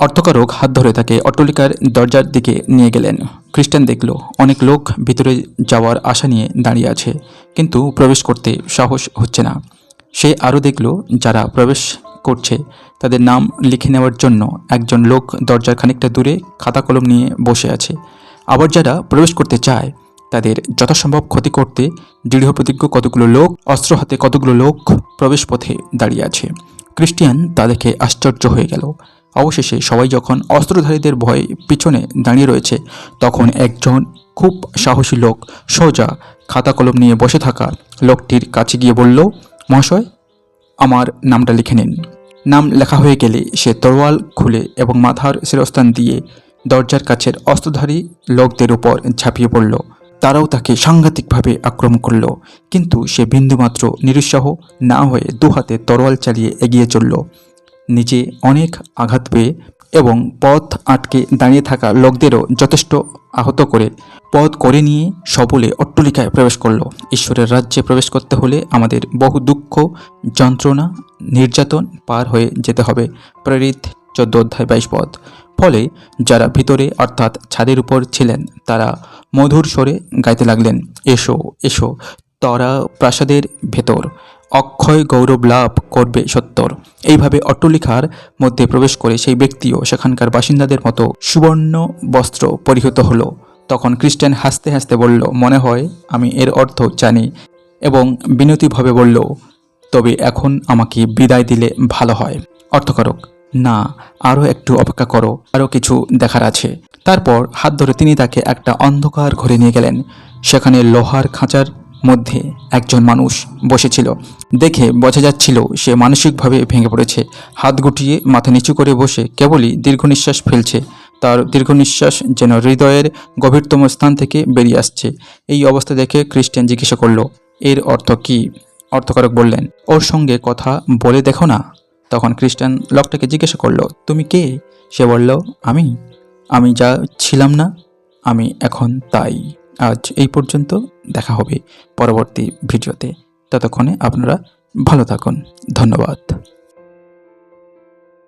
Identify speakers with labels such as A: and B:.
A: অর্থকারক হাত ধরে তাকে অট্টলিকার দরজার দিকে নিয়ে গেলেন। খ্রিস্টান দেখল, অনেক লোক ভিতরে যাওয়ার আশা নিয়ে দাঁড়িয়ে আছে, কিন্তু প্রবেশ করতে সাহস হচ্ছে না। সে আরও দেখল, যারা প্রবেশ করছে, তাদের নাম লিখে নেওয়ার জন্য একজন লোক দরজার খানিকটা দূরে খাতা কলম নিয়ে বসে আছে। আবার যারা প্রবেশ করতে চায়, তাদের যথাসম্ভব ক্ষতি করতে দৃঢ় প্রতিজ্ঞ কতগুলো লোক, অস্ত্র হাতে কতগুলো লোক প্রবেশ পথে দাঁড়িয়ে আছে। ক্রিস্টিয়ান তা দেখে আশ্চর্য হয়ে গেল। অবশেষে সবাই যখন অস্ত্রধারীদের ভয়ে পিছনে দাঁড়িয়ে রয়েছে, তখন একজন খুব সাহসী লোক সোজা খাতা কলম নিয়ে বসে থাকা লোকটির কাছে গিয়ে বলল, মহাশয়, আমার নামটা লিখে নিন। নাম লেখা হয়ে গেলে সে তরোয়াল খুলে এবং মাথার শিরস্থান দিয়ে দরজার কাছের অস্ত্রধারী লোকদের উপর ঝাঁপিয়ে পড়ল। তারাও তাকে সাংঘাতিকভাবে আক্রমণ করল, কিন্তু সে বিন্দুমাত্র নিরুৎসাহ না হয়ে দুহাতে তরোয়াল চালিয়ে এগিয়ে চলল। নিজে অনেক আঘাত পেয়ে এবং পথ আটকে দাঁড়িয়ে থাকা লোকদেরও যথেষ্ট আহত করে পথ করে নিয়ে সবলে অট্টলিকায় প্রবেশ করল। ঈশ্বরের রাজ্যে প্রবেশ করতে হলে আমাদের বহু দুঃখ, যন্ত্রণা, নির্যাতন পার হয়ে যেতে হবে। প্রেরিত চোদ্দ অধ্যায় বাইশ পদ। ফলে যারা ভিতরে অর্থাৎ ছাদের উপর ছিলেন, তারা মধুর স্বরে গাইতে লাগলেন, এসো এসো, তরা প্রাসাদের ভেতর, অক্ষয় গৌরব লাভ করবে সত্তর। এইভাবে অট্টলিখার মধ্যে প্রবেশ করে সেই ব্যক্তিও সেখানকার বাসিন্দাদের মতো সুবর্ণ বস্ত্র পরিহিত হলো। তখন খ্রিস্টান হাসতে হাসতে বলল, মনে হয় আমি এর অর্থ জানি। এবং বিনতিভাবে বলল, তবে এখন আমাকে বিদায় দিলে ভালো হয়। অর্থকারক না, আরও একটু অপেক্ষা করো, আরও কিছু দেখার আছে। তারপর হাত ধরে তিনি তাকে একটা অন্ধকার ঘরে নিয়ে গেলেন। সেখানে লোহার খাঁচার মধ্যে একজন মানুষ বসেছিল। দেখে বোঝা যাচ্ছিল সে মানসিকভাবে ভেঙে পড়েছে। হাত গুটিয়ে মাথা নিচু করে বসে কেবলই দীর্ঘ নিঃশ্বাস ফেলছে। তার দীর্ঘ নিঃশ্বাস যেন হৃদয়ের গভীরতম স্থান থেকে বেরিয়ে আসছে। এই অবস্থা দেখে খ্রিস্টান জিজ্ঞাসা করল, এর অর্থ কি? অর্থকারক বললেন, ওর সঙ্গে কথা বলে দেখো না। তখন খ্রিস্টান লোকটাকে জিজ্ঞাসা করল, তুমি কে? সে বলল, আমি আমি যা ছিলাম না, আমি এখন তাই। আজ এই পর্যন্ত দেখা হবে পরবর্তী ভিডিওতে। ততক্ষণে আপনারা ভালো থাকুন। ধন্যবাদ।